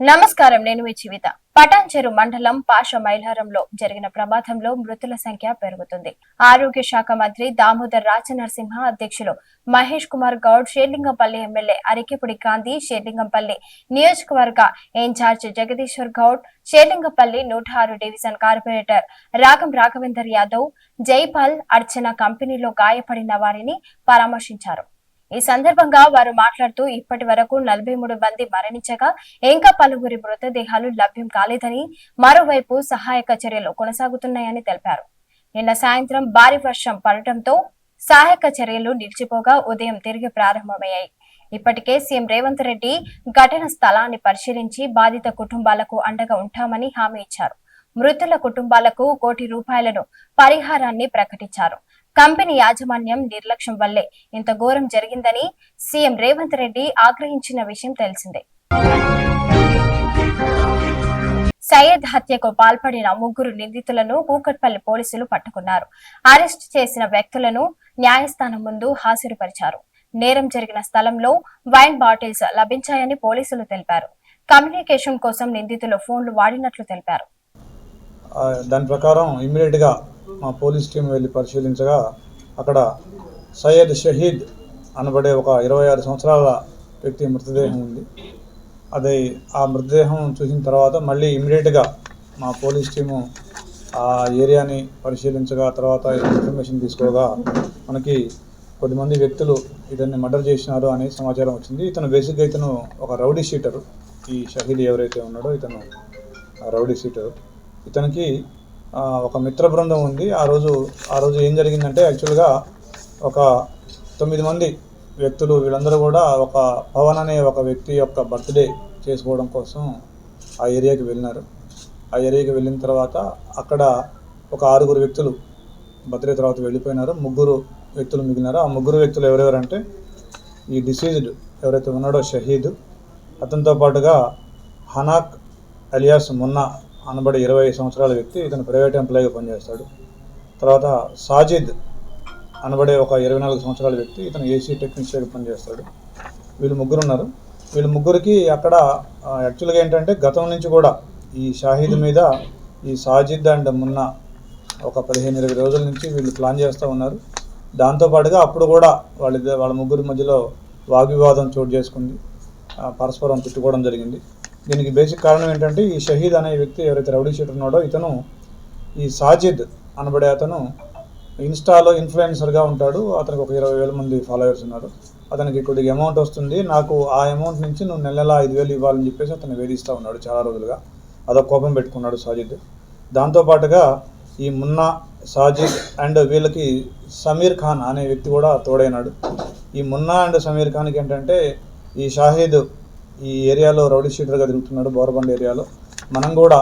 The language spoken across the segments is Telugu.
నమస్కారం నేను మీ జీవిత. పటాన్చెరు మండలం పాష మైలారంలో జరిగిన ప్రమాదంలో మృతుల సంఖ్య పెరుగుతుంది. ఆరోగ్య శాఖ మంత్రి దామోదర్ రాజనరసింహ అధ్యక్షులు మహేష్ కుమార్ గౌడ్ షేర్లింగంపల్లి ఎమ్మెల్యే అరికెపుడి గాంధీ షేర్లింగంపల్లి నియోజకవర్గ ఇన్ఛార్జ్ జగదీశ్వర్ గౌడ్ షేర్లింగంపల్లి నూట ఆరు డివిజన్ కార్పొరేటర్ రాగం రాఘవేందర్ యాదవ్ జైపాల్ అర్చన కంపెనీలో గాయపడిన వారిని పరామర్శించారు. ఈ సందర్భంగా వారు మాట్లాడుతూ ఇప్పటి వరకు నలభై మూడు మంది మరణించగా ఇంకా పలువురి మృతదేహాలు లభ్యం కాలేదని మరోవైపు సహాయక చర్యలు కొనసాగుతున్నాయని తెలిపారు. నిన్న సాయంత్రం భారీ వర్షం పడటంతో సహాయక చర్యలు నిలిచిపోగా ఉదయం తిరిగి ప్రారంభమయ్యాయి. ఇప్పటికే సీఎం రేవంత్ రెడ్డి ఘటన స్థలాన్ని పరిశీలించి బాధిత కుటుంబాలకు అండగా ఉంటామని హామీ ఇచ్చారు. మృతుల కుటుంబాలకు కోటి రూపాయలను పరిహారాన్ని ప్రకటించారు. కంపెనీ యాజమాన్యం నిర్లక్ష్యం వల్లే ఇంత ఘోరం జరిగిందని సీఎం రేవంత్ రెడ్డి ఆగ్రహించిన విషయం తెలిసిందే. సయ్యద్ హత్యకు పాల్పడిన ముగ్గురు నిందితులను కూకట్పల్లి పోలీసులు పట్టుకున్నారు. అరెస్ట్ చేసిన వ్యక్తులను న్యాయస్థానం ముందు హాజరుపరిచారు. నేరం జరిగిన స్థలంలో వైన్ బాటిల్స్ లభించాయని పోలీసులు తెలిపారు. కమ్యూనికేషన్ కోసం నిందితులు ఫోన్లు వాడినట్లు తెలిపారు. దాని ప్రకారం ఇమ్మీడియట్గా మా పోలీస్ టీం వెళ్ళి పరిశీలించగా అక్కడ సయ్యద్ షహీద్ అనబడే ఒక ఇరవై ఆరు సంవత్సరాల వ్యక్తి మృతదేహం ఉంది. అది ఆ మృతదేహం చూసిన తర్వాత మళ్ళీ ఇమ్మీడియట్గా మా పోలీస్ టీము ఆ ఏరియాని పరిశీలించగా తర్వాత ఇన్ఫర్మేషన్ తీసుకోగా మనకి కొద్దిమంది వ్యక్తులు ఇతన్ని మర్డర్ చేసినారు అనే సమాచారం వచ్చింది. ఇతను బేసిక్గా ఇతను ఒక రౌడీ షీటరు. ఈ షహీద్ ఎవరైతే ఉన్నాడో ఇతను రౌడీ షీటరు. ఇతనికి ఒక మిత్ర బృందం ఉంది. ఆ రోజు ఆ రోజు ఏం జరిగిందంటే యాక్చువల్గా ఒక తొమ్మిది మంది వ్యక్తులు వీళ్ళందరూ కూడా ఒక పవన్ అనే ఒక వ్యక్తి యొక్క బర్త్డే చేసుకోవడం కోసం ఆ ఏరియాకి వెళ్ళినారు. ఆ ఏరియాకి వెళ్ళిన తర్వాత అక్కడ ఒక ఆరుగురు వ్యక్తులు బర్త్డే తర్వాత వెళ్ళిపోయినారు. ముగ్గురు వ్యక్తులు మిగిలినారు. ఆ ముగ్గురు వ్యక్తులు ఎవరెవరంటే ఈ డిసీజ్డ్ ఎవరైతే ఉన్నాడో షహీద్. అతనితో పాటుగా హనాక్ అలియాస్ మున్నా అనబడే ఇరవై సంవత్సరాల వ్యక్తి ఇతను ప్రైవేట్ ఎంప్లాయీగా పనిచేస్తాడు. తర్వాత సాజిద్ అనబడే ఒక ఇరవై నాలుగు సంవత్సరాల వ్యక్తి ఇతను ఏసీ టెక్నీషియన్గా పనిచేస్తాడు. వీళ్ళు ముగ్గురు ఉన్నారు. వీళ్ళ ముగ్గురికి అక్కడ యాక్చువల్గా ఏంటంటే గతం నుంచి కూడా ఈ షాహీద్ మీద ఈ సాజిద్ అండ్ మున్న ఒక పదిహేను ఇరవై రోజుల నుంచి వీళ్ళు ప్లాన్ చేస్తూ ఉన్నారు. దాంతోపాటుగా అప్పుడు కూడా వాళ్ళ వాళ్ళ ముగ్గురి మధ్యలో వాగ్వివాదం చోటు చేసుకుంది. పరస్పరం తిట్టుకోవడం జరిగింది. దీనికి బేసిక్ కారణం ఏంటంటే ఈ షహీద్ అనే వ్యక్తి ఎవరైతే రౌడీ షీటర్ ఉన్నాడో ఇతను ఈ సాజిద్ అనబడే అతను ఇన్స్టాలో ఇన్ఫ్లుయెన్సర్గా ఉంటాడు. అతనికి ఒక ఇరవై వేల మంది ఫాలోవర్స్ ఉన్నారు. అతనికి కొద్దిగా అమౌంట్ వస్తుంది. నాకు ఆ అమౌంట్ నుంచి నువ్వు నెల నెల ఐదు వేలు ఇవ్వాలని చెప్పేసి అతను వేధిస్తూ ఉన్నాడు చాలా రోజులుగా. అదొక కోపం పెట్టుకున్నాడు సాజిద్. దాంతోపాటుగా ఈ మున్నా సాజిద్ అండ్ వీళ్ళకి సమీర్ ఖాన్ అనే వ్యక్తి కూడా తోడైనాడు. ఈ మున్నా అండ్ సమీర్ ఖాన్కి ఏంటంటే ఈ షాహీద్ ఈ ఏరియాలో రౌడీ షీటర్గా తిరుగుతున్నాడు బోరబండ ఏరియాలో. మనం కూడా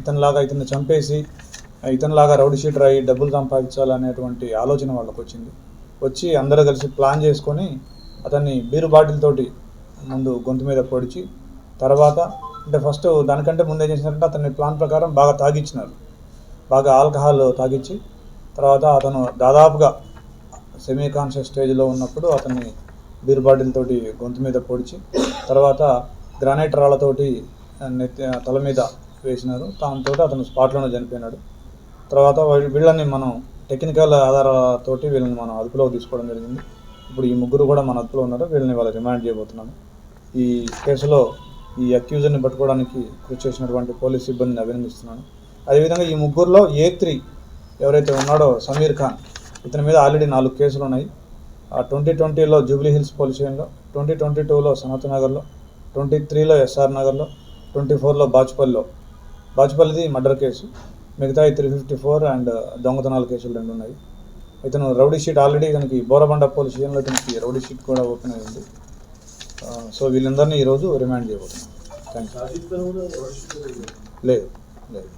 ఇతనిలాగా ఇతన్ని చంపేసి ఇతనిలాగా రౌడీ షీటర్ అయ్యి డబ్బులు సంపాదించాలనేటువంటి ఆలోచన వాళ్ళకి వచ్చింది వచ్చి అందరూ కలిసి ప్లాన్ చేసుకొని అతన్ని బీరు బాటిల్తోటి ముందు గొంతు మీద పొడిచి తర్వాత అంటే ఫస్ట్ దానికంటే ముందే చేసినారంటే అతన్ని ప్లాన్ ప్రకారం బాగా తాగిచ్చినారు. బాగా ఆల్కహాల్ తాగిచ్చి తర్వాత అతను దాదాపుగా సెమీ కాన్షియస్ స్టేజ్లో ఉన్నప్పుడు అతన్ని బీరు బాటిల్ తోటి గొంతు మీద పొడిచి తర్వాత గ్రానైట్ రాళ్ళతోటి నెత్తి తల మీద వేసినారు. దాంతో అతను స్పాట్లోనే చనిపోయినాడు. తర్వాత వీళ్ళని మనం టెక్నికల్ ఆధారాలతోటి వీళ్ళని మనం అదుపులోకి తీసుకోవడం జరిగింది. ఇప్పుడు ఈ ముగ్గురు కూడా మన అదుపులో ఉన్నారు. వీళ్ళని వాళ్ళ రిమాండ్ చేయబోతున్నాను ఈ కేసులో ఈ అక్యూజర్ని పట్టుకోవడానికి కృషి చేసినటువంటి పోలీస్ సిబ్బందిని అభినందిస్తున్నాను. అదేవిధంగా ఈ ముగ్గురులో ఏ త్రీ ఎవరైతే ఉన్నాడో సమీర్ ఖాన్ ఇతని మీద ఆల్రెడీ నాలుగు కేసులు ఉన్నాయి. ట్వంటీ ట్వంటీలో జూబ్లీ హిల్స్ పోలీస్ స్టేషన్లో ట్వంటీ ట్వంటీ టూలో సనత్ నగర్లో ట్వంటీ త్రీలో ఎస్ఆర్ నగర్లో ట్వంటీ ఫోర్లో బాచుపల్లిలో. బాచుపల్లిది మర్డర్ కేసు. మిగతా త్రీ ఫిఫ్టీ ఫోర్ అండ్ దొంగతనాల కేసులు రెండు ఉన్నాయి. ఇతను రౌడీ షీట్ ఆల్రెడీ ఇతనికి బోరబండ పోలీస్ స్టేషన్లో ఇతనికి రౌడీ షీట్ కూడా ఓపెన్ అయింది సో వీళ్ళందరినీ ఈరోజు రిమాండ్ చేయబోతున్నాం. థ్యాంక్ యూ లేదు లేదు.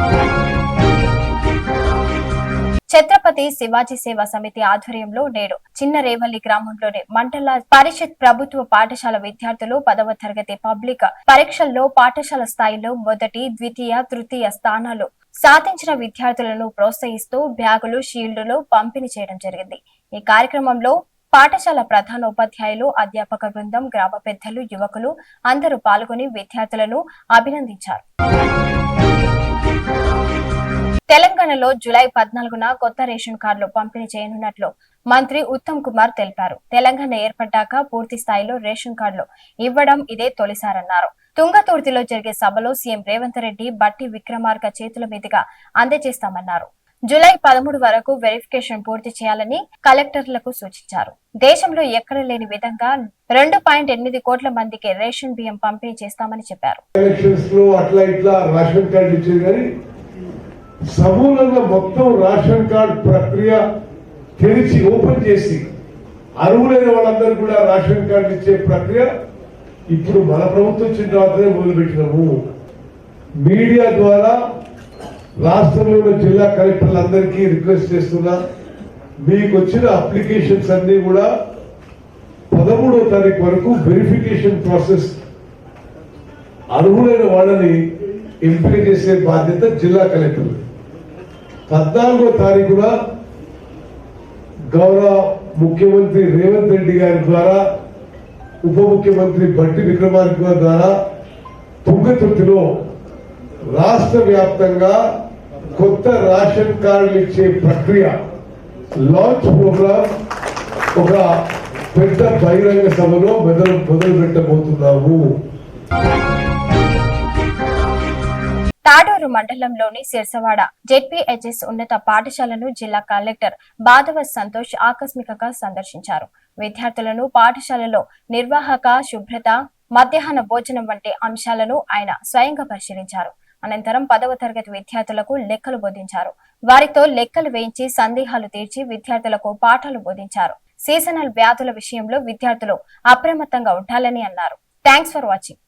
ఛత్రపతి శివాజీ సేవా సమితి ఆధ్వర్యంలో నేడు చిన్న రేవల్లి గ్రామంలోని మండల పరిషత్ ప్రభుత్వ పాఠశాల విద్యార్థులు పదవ తరగతి పబ్లిక్ పరీక్షల్లో పాఠశాల స్థాయిలో మొదటి ద్వితీయ తృతీయ స్థానాలు సాధించిన విద్యార్థులను ప్రోత్సహిస్తూ బ్యాగులు షీల్డులు పంపిణీ చేయడం జరిగింది. ఈ కార్యక్రమంలో పాఠశాల ప్రధానోపాధ్యాయులు అధ్యాపక బృందం గ్రామ పెద్దలు యువకులు అందరూ పాల్గొని విద్యార్థులను అభినందించారు. తెలంగాణలో జులై పద్నాలుగున కొత్త రేషన్ కార్డులు పంపిణీ చేయనున్నట్లు మంత్రి ఉత్తమ్ కుమార్ తెలిపారు. తెలంగాణ ఏర్పడ్డాక పూర్తి స్థాయిలో రేషన్ కార్డులు ఇవ్వడం ఇదే తొలిసారన్నారు. తుంగతుర్తిలో జరిగే సభలో సీఎం రేవంత్ రెడ్డి బట్టి విక్రమార్క చేతుల మీదుగా అందజేస్తామన్నారు. జులై పదమూడు వరకు వెరిఫికేషన్ పూర్తి చేయాలని కలెక్టర్లకు సూచించారు. దేశంలో ఎక్కడ లేని విధంగా రెండు పాయింట్ ఎనిమిది కోట్ల మందికి రేషన్ బియ్యం పంపిణీ చేస్తామని చెప్పారు. సమూలంగా మొత్తం రేషన్ కార్డ్ ప్రక్రియ తెరిచి ఓపెన్ చేసి అర్హులైన వాళ్ళందరూ కూడా రేషన్ కార్డు ఇచ్చే ప్రక్రియ ఇప్పుడు మన ప్రభుత్వం వచ్చిన తర్వాతనే మొదలుపెట్టినాము. మీడియా ద్వారా రాష్ట్రంలో ఉన్న జిల్లా కలెక్టర్లందరికీ రిక్వెస్ట్ చేస్తున్నా మీకు వచ్చిన అప్లికేషన్స్ అన్ని కూడా పదమూడో తారీఖు వరకు వెరిఫికేషన్ ప్రాసెస్ అర్హులైన వాళ్ళని ఎంపిక చేసే బాధ్యత జిల్లా కలెక్టర్ పద్నాలుగో తారీఖున గౌరవ ముఖ్యమంత్రి రేవంత్ రెడ్డి గారి ద్వారా ఉప ముఖ్యమంత్రి బట్టి విక్రమార్క ద్వారా తుంగతుర్తిలో రాష్ట్ర వ్యాప్తంగా కొత్త రేషన్ కార్డులు ఇచ్చే ప్రక్రియ లాంచ్ ప్రోగ్రామ్ ఒక పెద్ద బహిరంగ సభలో మొదలు మొదలు పెట్టబోతున్నాము తాడూరు మండలంలోని సిర్సవాడ జెడ్పీహెచ్ఎస్ ఉన్నత పాఠశాలను జిల్లా కలెక్టర్ బాధవ సంతోష్ ఆకస్మికంగా సందర్శించారు. విద్యార్థులను పాఠశాలలో నిర్వాహక శుభ్రత మధ్యాహ్న భోజనం వంటి అంశాలను ఆయన స్వయంగా పరిశీలించారు. అనంతరం పదవ తరగతి విద్యార్థులకు లెక్కలు బోధించారు. వారితో లెక్కలు వేయించి సందేహాలు తీర్చి విద్యార్థులకు పాఠాలు బోధించారు. సీజనల్ వ్యాధుల విషయంలో విద్యార్థులు అప్రమత్తంగా ఉండాలని అన్నారు. Thanks for watching.